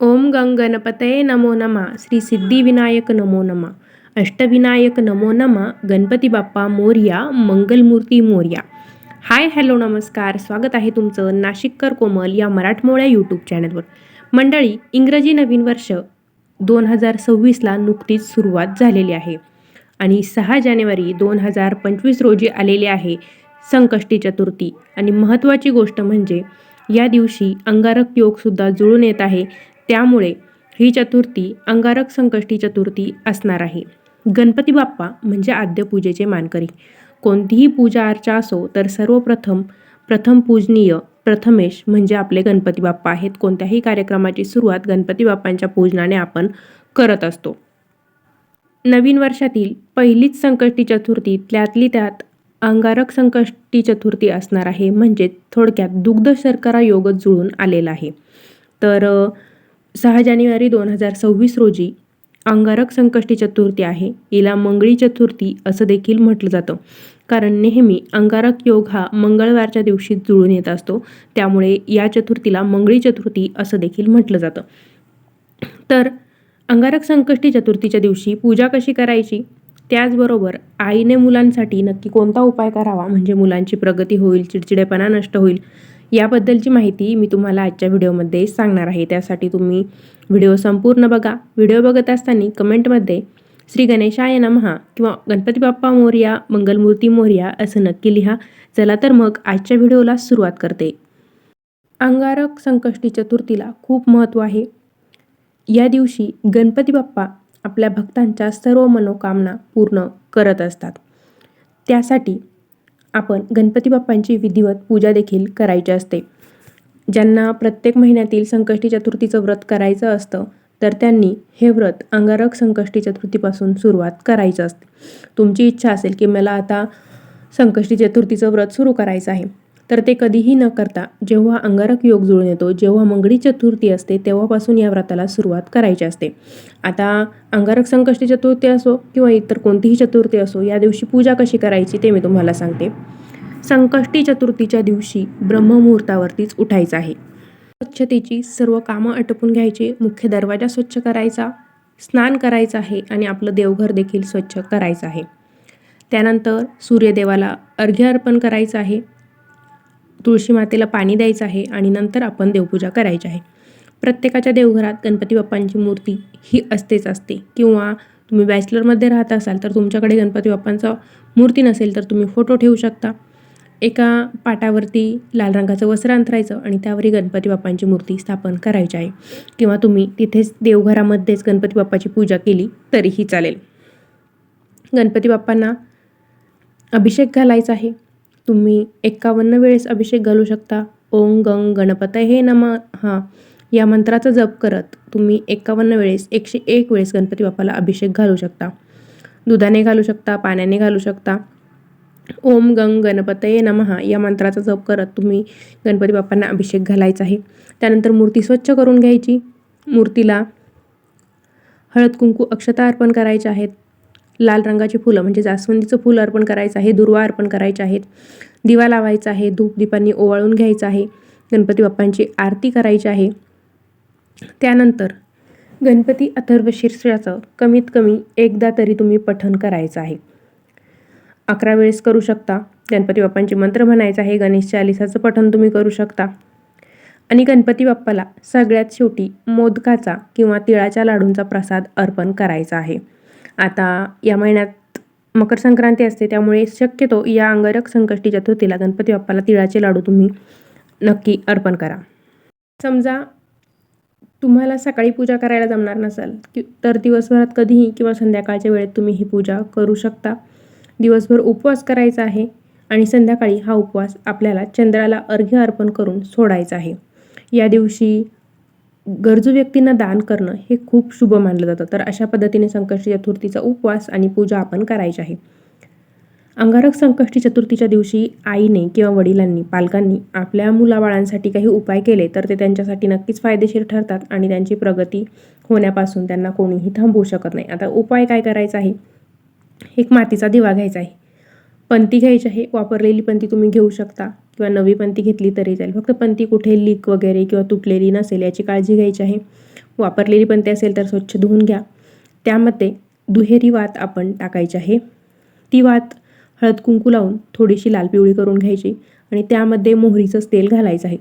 ओम गंग गणपतये नमो नम श्री सिद्धिविनायक नमो नमः अष्टविनायक नमो नम गणपती बाप्पा मोर्या मंगलमूर्ती मोर्या. हाय हॅलो नमस्कार स्वागत आहे तुमचं नाशिककर कोमल या मराठमोळ्या यूट्यूब चॅनलवर मंडळी इंग्रजी नवीन वर्ष दोन हजार सव्वीसला नुकतीच सुरुवात झालेली आहे आणि सहा जानेवारी दोन हजार पंचवीस रोजी आलेली आहे संकष्टी चतुर्थी. आणि महत्त्वाची गोष्ट म्हणजे या दिवशी अंगारक योगसुद्धा जुळून येत आहे. त्यामुळे ही चतुर्थी अंगारक संकष्टी चतुर्थी असणार आहे. गणपती बाप्पा म्हणजे आद्यपूजेचे मानकरी. कोणतीही पूजा अर्चा असो तर सर्वप्रथम प्रथम पूजनीय प्रथमेश म्हणजे आपले गणपती बाप्पा आहेत. कोणत्याही कार्यक्रमाची सुरुवात गणपती बाप्पांच्या पूजनाने आपण करत असतो. नवीन वर्षातील पहिलीच संकष्टी चतुर्थी त्यातली त्यात अंगारक संकष्टी चतुर्थी असणार आहे. म्हणजे थोडक्यात दुग्ध शर्करा योगच जुळून आलेला आहे. तर सहा जानेवारी दोन हजार सव्वीस रोजी अंगारक संकष्टी चतुर्थी आहे. हिला मंगळी चतुर्थी असं देखील म्हटलं जातं. कारण नेहमी अंगारक योग हा मंगळवारच्या दिवशी जुळून येत असतो. त्यामुळे या चतुर्थीला मंगळी चतुर्थी असं देखील म्हटलं जातं. तर अंगारक संकष्टी चतुर्थीच्या दिवशी पूजा कशी करायची? त्याचबरोबर आईने मुलांसाठी नक्की कोणता उपाय करावा? म्हणजे मुलांची प्रगती होईल चिडचिडेपणा नष्ट होईल. याबद्दलची माहिती मी तुम्हाला आजच्या व्हिडिओमध्ये सांगणार आहे. त्यासाठी तुम्ही व्हिडिओ संपूर्ण बघा. व्हिडिओ बघत असताना कमेंटमध्ये श्री गणेशाय नमहा किंवा गणपती बाप्पा मोर्या मंगलमूर्ती मोर्या असं नक्की लिहा. चला तर मग आजच्या व्हिडिओला सुरुवात करते. अंगारक संकष्टी चतुर्थीला खूप महत्त्व आहे. या दिवशी गणपती बाप्पा आपल्या भक्तांच्या सर्व मनोकामना पूर्ण करत असतात. त्यासाठी आपण गणपती बाप्पांची विधिवत पूजा देखील करायची असते. ज्यांना प्रत्येक महिन्यातील संकष्टी चतुर्थीचं व्रत करायचं असतं तर त्यांनी हे व्रत अंगारक संकष्टी चतुर्थीपासून सुरुवात करायचं असते. तुमची इच्छा असेल की मला आता संकष्टी चतुर्थीचं व्रत सुरू करायचं आहे. तर ते कधीही न करता जेव्हा अंगारक योग जुळून येतो जेव्हा मंगळी चतुर्थी असते तेव्हापासून या व्रताला सुरुवात करायची असते. आता अंगारक संकष्टी चतुर्थी असो किंवा इतर कोणतीही चतुर्थी असो या दिवशी पूजा कशी करायची ते मी तुम्हाला सांगते. संकष्टी चतुर्थीच्या दिवशी ब्रह्ममुहूर्तावरतीच उठायचं आहे. स्वच्छतेची सर्व कामं अटपून घ्यायची मुख्य दरवाजा स्वच्छ करायचा स्नान करायचं आहे आणि आपलं देवघर देखील स्वच्छ करायचं आहे. त्यानंतर सूर्यदेवाला अर्घ्य अर्पण करायचं आहे. तुळशी मातेला पाणी द्यायचं आहे आणि नंतर आपण देवपूजा करायची आहे. प्रत्येकाच्या देवघरात गणपती बाप्पांची मूर्ती ही असतेच असते. किंवा तुम्ही बॅचलरमध्ये राहत असाल तर तुमच्याकडे गणपती बाप्पांचा मूर्ती नसेल तर तुम्ही फोटो ठेवू शकता. एका पाटावरती लाल रंगाचं वस्त्र अंतरायचं आणि त्यावरही गणपती बाप्पांची मूर्ती स्थापन करायची आहे. किंवा तुम्ही तिथेच देवघरामध्येच गणपती बाप्पाची पूजा केली तरीही चालेल. गणपती बाप्पांना अभिषेक घालायचा आहे. तुम्ही एकावन्न वेळेस अभिषेक घालू शकता. ओम गंग गणपत हे नम. हां. या मंत्राचा जप करत तुम्ही एकावन्न वेळेस एकशे एक वेळेस गणपती बाप्पाला अभिषेक घालू शकता. दुधाने घालू शकता पाण्याने घालू शकता. ओम गंग गणपतये नमहा या मंत्राचा जप करत तुम्ही गणपती बाप्पांना अभिषेक घालायचा आहे. त्यानंतर मूर्ती स्वच्छ करून घ्यायची. मूर्तीला हळद कुंकू अक्षता अर्पण करायच्या आहेत. लाल रंगाची फुलं म्हणजे जास्वंदीचं फुलं अर्पण करायचं आहे दुर्वा अर्पण करायचे आहेत. दिवा लावायचा आहे धूप दीपांनी ओवाळून घ्यायचं आहे गणपती बाप्पांची आरती करायची आहे. त्यानंतर गणपती अथर्व शीर्षाचं कमीत कमी एकदा तरी तुम्ही पठण करायचं आहे. अकरा वेळेस करू शकता. गणपती बाप्पांचे मंत्र म्हणायचं आहे गणेश चालिसाचं पठण तुम्ही करू शकता. आणि गणपती बाप्पाला सगळ्यात शेवटी मोदकाचा किंवा तिळाच्या लाडूंचा प्रसाद अर्पण करायचा आहे. आता या महिन्यात मकर संक्रांती असते त्यामुळे शक्यतो या अंगारक संकष्टी चतुर्थीला गणपती बाप्पाला तिळाचे लाडू तुम्ही नक्की अर्पण करा. समजा तुम्हाला सकाळी पूजा करायला जमणार नसाल की तर दिवसभरात कधीही किंवा संध्याकाळच्या वेळेत तुम्ही ही पूजा करू शकता. दिवसभर उपवास करायचा आहे आणि संध्याकाळी हा उपवास आपल्याला चंद्राला अर्घ्य अर्पण करून सोडायचा आहे. या दिवशी गरजू व्यक्तींना दान करणं हे खूप शुभ मानलं जातं. तर अशा पद्धतीने संकष्टी चतुर्थीचा उपवास आणि पूजा आपण करायची आहे. अंगारक संकष्टी चतुर्थीच्या दिवशी आईने किंवा वडिलांनी पालकांनी आपल्या मुलाबाळांसाठी काही उपाय केले तर ते त्यांच्यासाठी नक्कीच फायदेशीर ठरतात आणि त्यांची प्रगती होण्यापासून त्यांना कोणीही थांबवू शकत नाही. आता उपाय काय करायचा आहे? एक मातीचा दिवा घ्यायचा आहे. पंती घ्यायची आहे वापरलेली पंती तुम्ही घेऊ शकता. किंवा नवी पंती घेतली तरी चालेल. फक्त पंती कुठे लीक वगैरे किंवा तुटलेली नसेल याची काळजी घ्यायची आहे. वापरलेली पंती असेल तर स्वच्छ धुवून घ्या. त्यामध्ये दुहेरी वात आपण टाकायची आहे. ती वात हळद कुंकू लावून थोडीशी लाल पिवळी करून घ्यायची आणि त्यामध्ये मोहरीचंच तेल घालायचं आहे.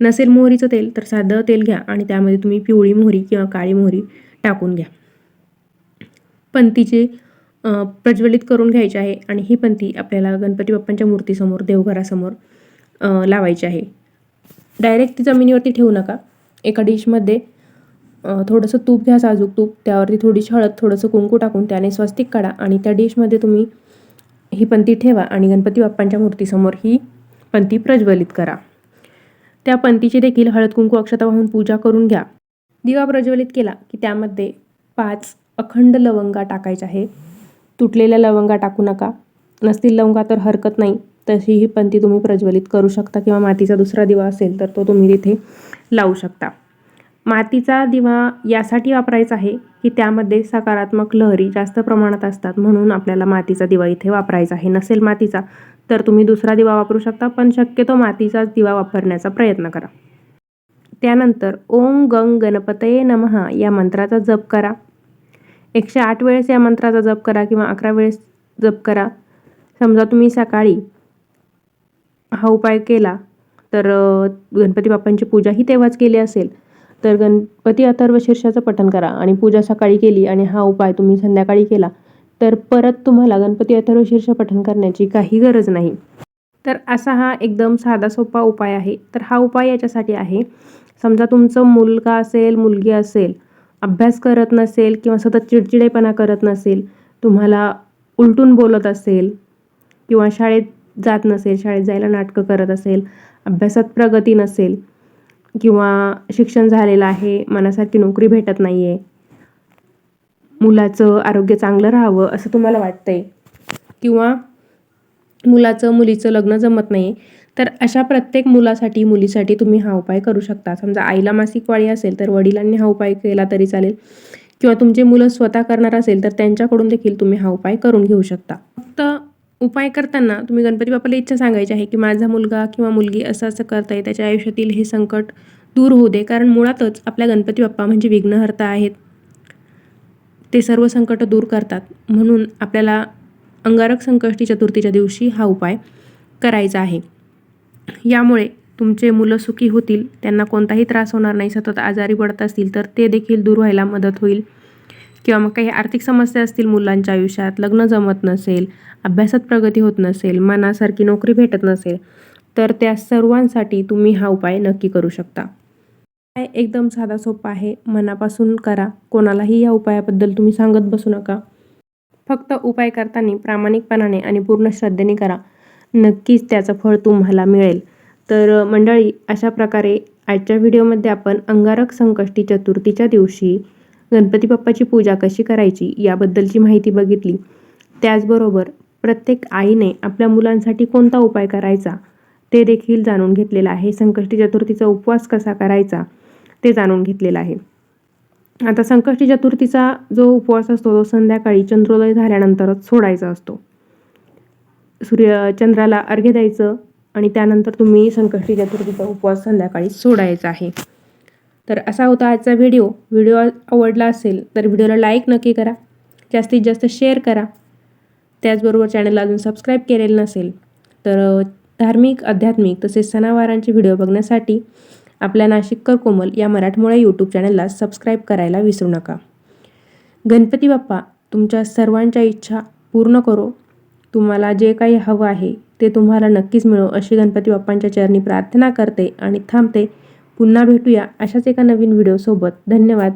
नसेल मोहरीचं तेल तर साधं तेल घ्या आणि त्यामध्ये तुम्ही पिवळी मोहरी किंवा काळी मोहरी टाकून घ्या. पंतीचे प्रज्वलित करून घ्यायची आहे आणि ही पंथी आपल्याला गणपती बाप्पांच्या मूर्तीसमोर देवघरासमोर लावायची आहे. डायरेक्ट ती जमिनीवरती ठेवू नका. एका डिशमध्ये थोडंसं तूप घ्या साजूक तूप. त्यावरती थोडीशी हळद थोडंसं कुंकू टाकून त्याने स्वस्तिक काढा आणि त्या डिशमध्ये तुम्ही ही पंती ठेवा आणि गणपती बाप्पांच्या मूर्तीसमोर ही पंती प्रज्वलित करा. त्या पंतीची देखील हळद कुंकू अक्षता वाहून पूजा करून घ्या. दिवा प्रज्वलित केला की त्यामध्ये पाच अखंड लवंगा टाकायच्या आहे तुटलेल्या लवंगा टाकू नका. नसतील लवंगा तर हरकत नाही. तशी ही पंती तुम्ही प्रज्वलित करू शकता किंवा मातीचा दुसरा दिवा असेल तर तो तुम्ही तिथे लावू शकता. मातीचा दिवा यासाठी वापरायचा आहे की त्यामध्ये सकारात्मक लहरी जास्त प्रमाणात असतात म्हणून आपल्याला मातीचा दिवा इथे वापरायचा आहे. नसेल मातीचा तर तुम्ही दुसरा दिवा वापरू शकता पण शक्यतो मातीचाच दिवा वापरण्याचा प्रयत्न करा. त्यानंतर ओम गंग गणपतये नमः या मंत्राचा जप करा. एकशे आठ वेळेस या मंत्राचा जप करा किंवा अकरा वेळेस जप करा. समजा तुम्ही सकाळी हा उपाय केला तर गणपती बाप्पांची पूजा ही तेव्हाच केली असेल. तर गणपती अथर्व शीर्षाचं पठण करा आणि पूजा सकाळी केली आणि हा उपाय तुम्ही संध्याकाळी केला तर परत तुम्हाला गणपती अथर्व शीर्ष पठण करण्याची काही गरज नाही. तर असा हा एकदम साधा सोपा उपाय आहे. तर हा उपाय याच्यासाठी आहे. समजा तुमचं मुलगा असेल मुलगी असेल अभ्यास करत नसेल किंवा सतत चिडचिडेपणा करत नसेल तुम्हाला उलटून बोलत असेल किंवा शाळेत जात नसेल शाळेत जायला नाटकं करत असेल अभ्यासात प्रगती नसेल किंवा शिक्षण झालेलं आहे मनासारखी नोकरी भेटत नाही आहे मुलाचं आरोग्य चांगलं राहावं असं तुम्हाला वाटतंय? किंवा मुलाचं मुलीचं लग्न जमत नाही तर अशा प्रत्येक मुलासाठी मुलीसाठी तुम्ही हा उपाय करू शकता. समजा आईला मासिक वाळी असेल तर वडिलांनी हा उपाय केला तरी चालेल. किंवा तुमचे मुलं स्वतः करणार असेल तर त्यांच्याकडून देखील तुम्ही हा उपाय करून घेऊ शकता. फक्त उपाय करताना तुम्ही गणपती बाप्पाला इच्छा सांगायची आहे की माझा मुलगा किंवा मुलगी असं असं करत आहे त्याच्या आयुष्यातील हे संकट दूर होऊ दे. कारण मुळातच आपल्या गणपती बाप्पा म्हणजे विघ्नहर्ता आहेत. ते सर्व संकट दूर करतात. म्हणून आपल्याला अंगारक संकष्टी चतुर्थीच्या दिवशी हा उपाय करायचा आहे. यामुळे तुमचे मुलं सुखी होतील त्यांना कोणताही त्रास होणार नाही सतत आजारी पडत असतील तर ते देखील दूर व्हायला मदत होईल. किंवा मग काही आर्थिक समस्या असतील मुलांच्या आयुष्यात लग्न जमत नसेल अभ्यासात प्रगती होत नसेल मनासारखी नोकरी भेटत नसेल तर त्या सर्वांसाठी तुम्ही हा उपाय नक्की करू शकता. उपाय एकदम साधा सोपा आहे. मनापासून करा. कोणालाही या उपायाबद्दल तुम्ही सांगत बसू नका. फक्त उपाय करताना प्रामाणिकपणाने आणि पूर्ण श्रद्धेने करा. नक्कीच त्याचं फळ तुम्हाला मिळेल. तर मंडळी अशा प्रकारे आजच्या व्हिडिओमध्ये आपण अंगारक संकष्टी चतुर्थीच्या दिवशी गणपती बाप्पाची पूजा कशी करायची याबद्दलची माहिती बघितली. त्याचबरोबर प्रत्येक आईने आपल्या मुलांसाठी कोणता उपाय करायचा ते देखील जाणून घेतलेलं आहे. संकष्टी चतुर्थीचा उपवास कसा करायचा ते जाणून घेतलेलं आहे. आता संकष्टी चतुर्थीचा जो उपवास असतो तो संध्याकाळी चंद्रोदय झाल्यानंतरच सोडायचा असतो. सूर्य चंद्राला अर्घ्य द्यायचं आणि त्यानंतर तुम्ही संकष्टी चतुर्थीचा उपवास संध्याकाळी सोडायचा आहे. तर असा होता आजचा व्हिडिओ. व्हिडिओ आवडला असेल तर व्हिडिओला लाईक नक्की करा. जास्तीत जास्त शेअर करा. त्याचबरोबर चॅनलला अजून सबस्क्राईब केलेलं नसेल तर धार्मिक आध्यात्मिक तसेच सणावारांचे व्हिडिओ बघण्यासाठी आपल्या नाशिककर कोमल या मराठमोळ्या यूट्यूब चॅनलला सबस्क्राईब करायला विसरू नका. गणपती बाप्पा तुमच्या सर्वांच्या इच्छा पूर्ण करो. तुम्हाला जे काही हवं आहे ते तुम्हाला नक्कीच मिळो. अशी गणपती बाप्पांच्या चरणी प्रार्थना करते आणि थांबते. पुन्हा भेटूया अशाच एका नवीन व्हिडिओसोबत धन्यवाद.